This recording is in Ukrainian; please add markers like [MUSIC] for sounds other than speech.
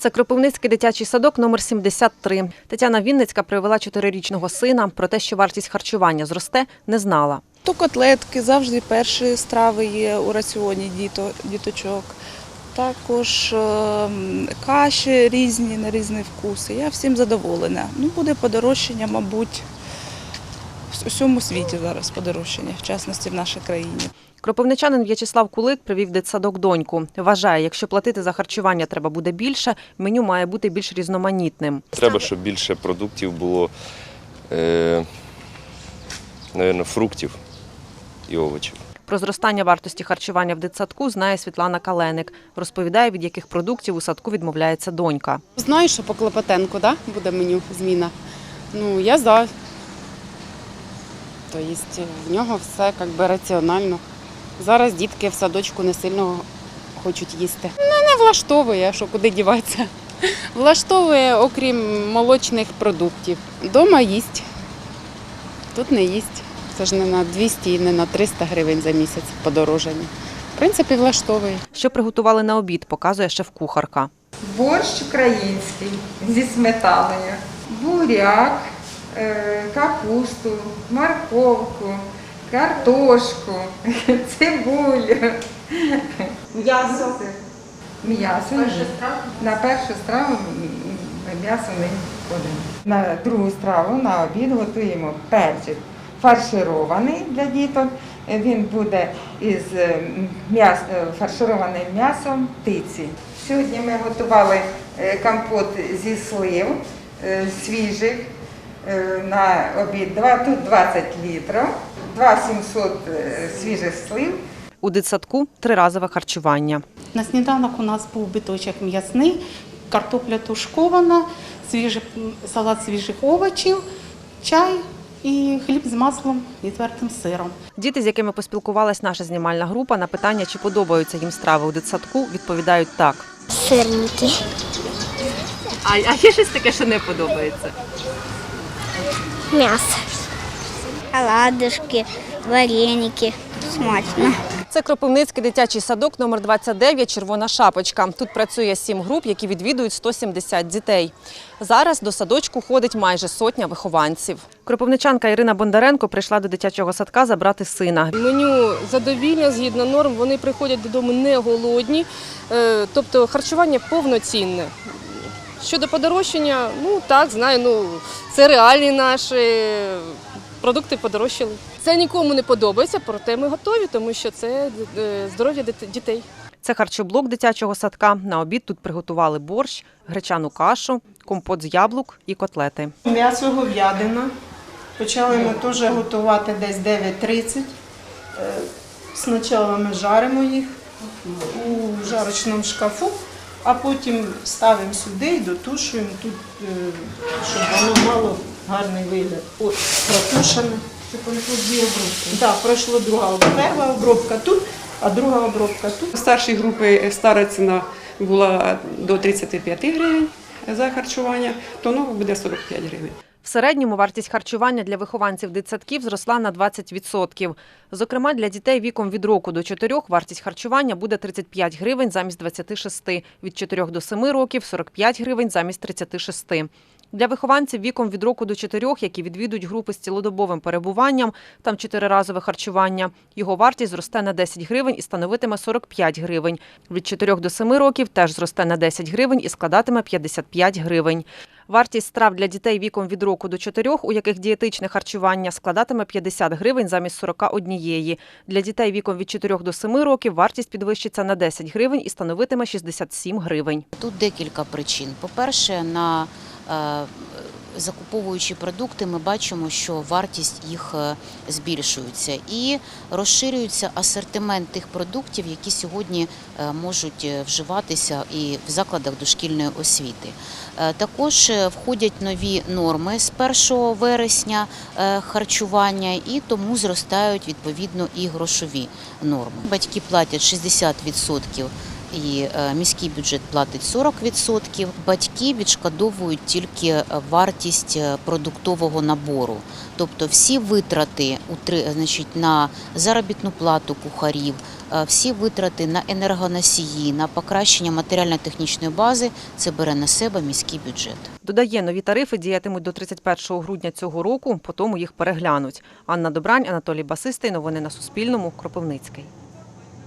Це Кропивницький дитячий садок номер 73. Тетяна Вінницька привела чотирирічного сина. Про те, що вартість харчування зросте, не знала. То котлетки завжди перші страви є у раціоні діто, діточок. Також ем, каші різні на різні вкуси. Я всім задоволена. Ну, буде подорожчання, мабуть, в усьому світі зараз подорожчання, в частності в нашій країні. Кропивничанин В'ячеслав Кулик привів дитсадок доньку. Вважає, якщо платити за харчування треба буде більше, меню має бути більш різноманітним. Треба, щоб більше продуктів було, е, напевно, фруктів і овочів. Про зростання вартості харчування в дитсадку знає Світлана Каленик. Розповідає, від яких продуктів у садку відмовляється донька. Знаю, що по Клопотенку да, буде меню зміна. Ну, я за. Тобто в нього все як би раціонально. Зараз дітки в садочку не сильно хочуть їсти. Ну, не влаштовує, що куди діватися. Влаштовує, окрім молочних продуктів. Дома їсть. Тут не їсть. Це ж не на 200 і не на 300 гривень за місяць подорожання. В принципі, влаштовує. Що приготували на обід, показує шеф-кухарка. Борщ український зі сметаною, буряк, капусту, морковку, картошку, [LAUGHS] цибулю. М'ясо. М'ясо. На першу страву м'ясо не входимо. На другу страву на обід готуємо перчик фарширований для діток. Е, Він буде із е, м'яс, е, фаршированим м'ясом птиці. Сьогодні ми готували е, компот зі слив е, свіжих е, на обід. Два, тут 20 літрів, 2700 е, свіжих слив. У дитсадку триразове харчування. На сніданок у нас був биточок м'ясний, картопля тушкована, свіжий, салат свіжих овочів, чай і хліб з маслом і твердим сиром. Діти, з якими поспілкувалась наша знімальна група, на питання, чи подобаються їм страви у дитсадку, відповідають так. Сирники. А, а є щось таке, що не подобається? М'ясо. Оладушки, вареники. Смачно. Це Кропивницький дитячий садок номер 29 Червона шапочка. Тут працює сім груп, які відвідують 170 дітей. Зараз до садочку ходить майже сотня вихованців. Кропивничанка Ірина Бондаренко прийшла до дитячого садка забрати сина. Меню задовільне, згідно норм, вони приходять додому не голодні, е, тобто харчування повноцінне. Щодо подорожчання, ну так, знаю, ну це реальні наші продукти подорожчали. Це нікому не подобається, проте ми готові, тому що це е, здоров'я дітей. Це харчоблок дитячого садка. На обід тут приготували борщ, гречану кашу, компот з яблук і котлети. М'ясо говядина. Почали ми теж готувати десь 9.30. Е, Спочатку ми жаримо їх у жарочному шкафу, а потім ставимо сюди і дотушуємо тут, е, щоб воно мало гарний вигляд. От, протушене. Це пройшло дві обробки. Так, пройшла друга обробка. Перша обробка тут, а друга обробка тут. У старшій групи стара ціна була до 35 гривень за харчування, то нова буде 45 гривень. В середньому вартість харчування для вихованців дитсадків зросла на 20%. Зокрема, для дітей віком від року до 4 вартість харчування буде 35 гривень замість 26, від 4 до 7 років – 45 гривень замість 36. Для вихованців віком від року до 4, які відвідують групи з цілодобовим перебуванням, там чотириразове харчування, його вартість зросте на 10 гривень і становитиме 45 гривень. Від 4 до 7 років теж зросте на 10 гривень і складатиме 55 гривень. Вартість страв для дітей віком від року до 4, у яких дієтичне харчування складатиме 50 гривень замість 41. Для дітей віком від 4 до 7 років вартість підвищиться на 10 гривень і становитиме 67 гривень. Тут декілька причин. По-перше, на е, закуповуючи продукти, ми бачимо, що вартість їх е, збільшується і розширюється асортимент тих продуктів, які сьогодні е, можуть е, вживатися і в закладах дошкільної освіти. Також входять нові норми з 1 вересня харчування, і тому зростають відповідно і грошові норми. Батьки платять 60% і е, міський бюджет платить 40%. Батьки відшкодовують тільки е, вартість е, продуктового набору, тобто всі витрати значить, на заробітну плату кухарів, всі витрати на енергоносії, на покращення матеріально-технічної бази це бере на себе міський бюджет. Додає, нові тарифи діятимуть до 31 грудня цього року, потім їх переглянуть. Анна Добрань, Анатолій Басистий. Новини на Суспільному. Кропивницький.